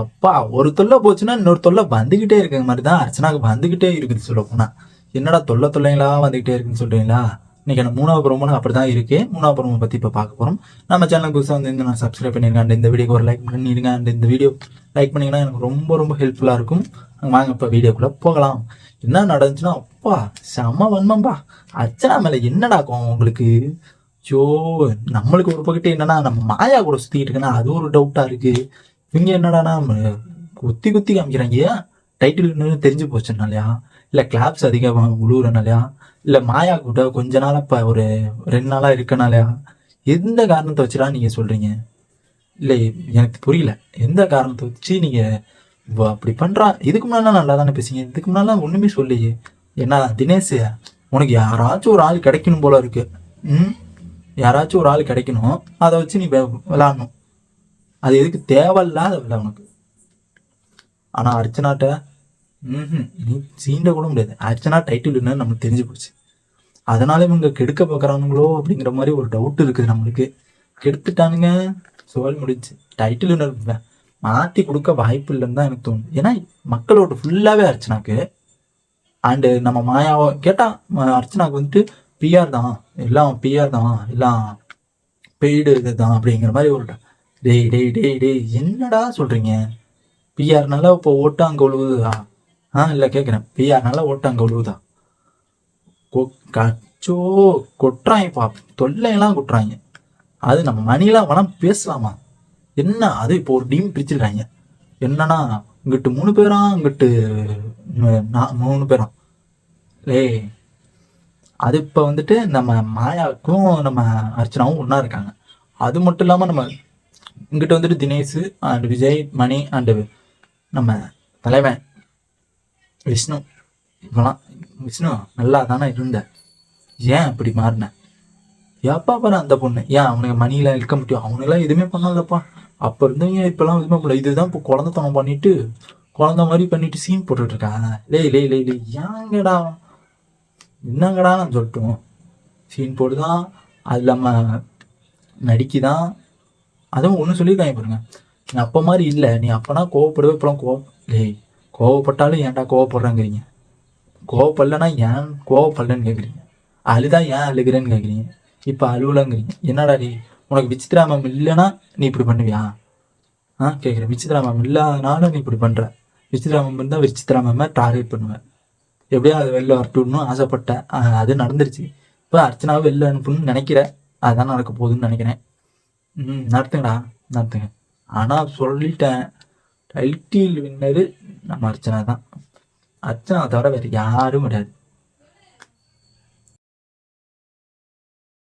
அப்பா ஒரு தொல்லை போச்சுன்னா இன்னொரு தொல்லை வந்துகிட்டே இருக்கிற மாதிரி தான் அர்ச்சனாக்கு வந்துகிட்டே இருக்குது சொல்ல போனா என்னடா தொல்லை தொல்லைங்களா வந்துகிட்டே இருக்குன்னு சொல்றீங்களா? இன்னைக்கு எனக்கு மூணாவது பருவமும் அப்படி தான் இருக்கு. மூணாவது பருவம் பற்றி இப்போ பார்க்க போகிறோம் நம்ம சேனல் புதுசாக வந்து நான் சப்ஸ்கிரைப் பண்ணிருக்கேன் இந்த வீடியோக்கு ஒரு லைக் பண்ணிடுங்க அண்ட் இந்த வீடியோ லைக் பண்ணீங்கன்னா எனக்கு ரொம்ப ரொம்ப ஹெல்ப்ஃபுல்லாக இருக்கும். வாங்க இப்போ வீடியோக்குள்ளே போகலாம். என்ன நடந்துச்சுன்னா அப்பா செம்ம வன்மம்பா. அர்ச்சனா மேலே என்னடா கோவம் உங்களுக்கு? ஜோ நம்மளுக்கு ஒரு பக்கத்து என்னன்னா நம்ம மாயா கூட சுற்றிக்கிட்டு இருக்கேன்னா அது ஒரு டவுட்டாக இருக்கு. இவங்க என்னடானா குத்தி குத்தி காமிக்கிறாங்க. ஏன்? டைட்டில் தெரிஞ்சு போச்சுனாலயா இல்லை கிளாப்ஸ் அதிகமாக உழுவுறனாலயா இல்லை மாயா கூட கொஞ்ச நாளாக இப்போ ஒரு ரெண்டு நாளாக இருக்கனாலயா எந்த காரணத்தை வச்சுடா நீங்கள் சொல்கிறீங்க இல்லை எனக்கு புரியல. எந்த காரணத்தை வச்சு நீங்கள் அப்படி பண்ணுறா இதுக்கு முன்னாலாம் நல்லா தானே பேசுங்க இதுக்கு முன்னாலாம் ஒன்றுமே சொல்லியே என்ன தினேஷ் உனக்கு யாராச்சும் ஒரு ஆள் கிடைக்கணும் போல இருக்கு. ம்? யாராச்சும் ஒரு ஆள் கிடைக்கணும். அதை வச்சு நீ விளாடணும். அது எதுக்கு? தேவையில்லாத வேலை உனக்கு. ஆனால் அர்ச்சனாட்ட ம் நீ சீண்ட கூட முடியாது. அர்ச்சனா டைட்டில் என்னன்னு நம்மளுக்கு தெரிஞ்சு போச்சு. அதனால இவங்க கெடுக்க பார்க்குறானுங்களோ அப்படிங்கிற மாதிரி ஒரு டவுட் இருக்குது நம்மளுக்கு. கெடுத்துட்டானுங்க. சோல் முடிஞ்சு. டைட்டில் என்ன மாற்றி கொடுக்க வாய்ப்பு இல்லைன்னு தான் எனக்கு தோணுது. ஏன்னா மக்களோட ஃபுல்லாகவே அர்ச்சனாக்கு அண்டு நம்ம மாயாவை கேட்டால் அர்ச்சனாக்கு வந்துட்டு பிஆர் தான். எல்லாம் பிஆர் தான். எல்லாம் பெய்டு இதுதான் அப்படிங்கிற மாதிரி ஒரு டேய் டேய் டேய் டேய் என்னடா சொல்கிறீங்க பிஆர்னால இப்போ ஓட்டு அங்கே உழுவுதா? ஆ இல்லை கேட்குறேன் பிஆர்னால ஓட்டு அங்கே உழுவுதா? கொ கச்சோ கொட்டுறாங்கப்பா தொல்லையெல்லாம் கொட்டுறாங்க. அது நம்ம மணிலாம் வேணாம் பேசலாமா? என்ன அது இப்போ ஒரு டீம் பிரிச்சிருக்காங்க. என்னன்னா இங்கிட்டு மூணு பேரா இங்கிட்டு நான் மூணு பேரா? லே அது இப்போ வந்துட்டு நம்ம மாயாவுக்கும் நம்ம அர்ச்சனாவும் ஒன்றா இருக்காங்க. அது மட்டும் இல்லாமல் நம்ம இங்கிட்ட வந்துட்டு தினேஷ் அண்ட் விஜய் மணி அண்டு நம்ம தலைவன் விஷ்ணு. இவெல்லாம் விஷ்ணு நல்லா தானே இருந்த. ஏன் அப்படி மாறினேன் ஏப்பா பாரு அந்த பொண்ணு. ஏன் அவனுக்கு மணியில இருக்க முடியும்? அவனெல்லாம் எதுவுமே பண்ணலப்பா அப்போ இருந்தவங்க இப்போலாம் எதுவுமே பண்ணல. இதுதான் இப்போ குழந்தைத்தனம் பண்ணிட்டு குழந்தை மாதிரி பண்ணிட்டு சீன் போட்டுட்டு இருக்காங்க லே லே லே லே ஏங்கடா? என்னங்கடா நான் சொல்லட்டும்? சீன் போடுதான் அது இல்லாமல் நடிக்குதான் அதுவும் ஒன்று சொல்லியிருக்காங்க பாருங்க. நீ அப்போ மாதிரி இல்லை. நீ அப்போனா கோவப்படுவே. இப்போலாம் கோவம் லேய் கோவப்பட்டாலும் ஏன்டா கோவப்படுறேங்கிறீங்க? கோவப்படலன்னா ஏன் கோவப்படலன்னு கேட்குறீங்க அழுதா ஏன் அழுகிறேன்னு கேட்குறீங்க இப்போ அழுவலங்கிறீங்க. என்னடா நீ உனக்கு விசித்ரா மேம் இல்லைன்னா நீ இப்படி பண்ணுவியா? ஆ கேட்குறேன் விசித்ரா மேம் இல்லாதனால நீ இப்படி பண்ணுற விசித்ரா மேம் இருந்தால் விசித்ரா மேமை டார்கெட் பண்ணுவேன் எப்படியோ அது வெளில வரட்டும்னு ஆசைப்பட்டேன் ஆ, அது நடந்துருச்சு. இப்போ அர்ச்சனாவை வெளில அனுப்பணும்னு நினைக்கிறேன் அதுதான் நடக்க போகுதுன்னு நினைக்கிறேன். ம் நடத்துங்கடா நடத்துங்க ஆனால் சொல்லிட்டேன். டைட்டில் வின்னரு நம்ம அர்ச்சனா தான் அர்ச்சனா தவிர வேறு யாரும் கிடையாது.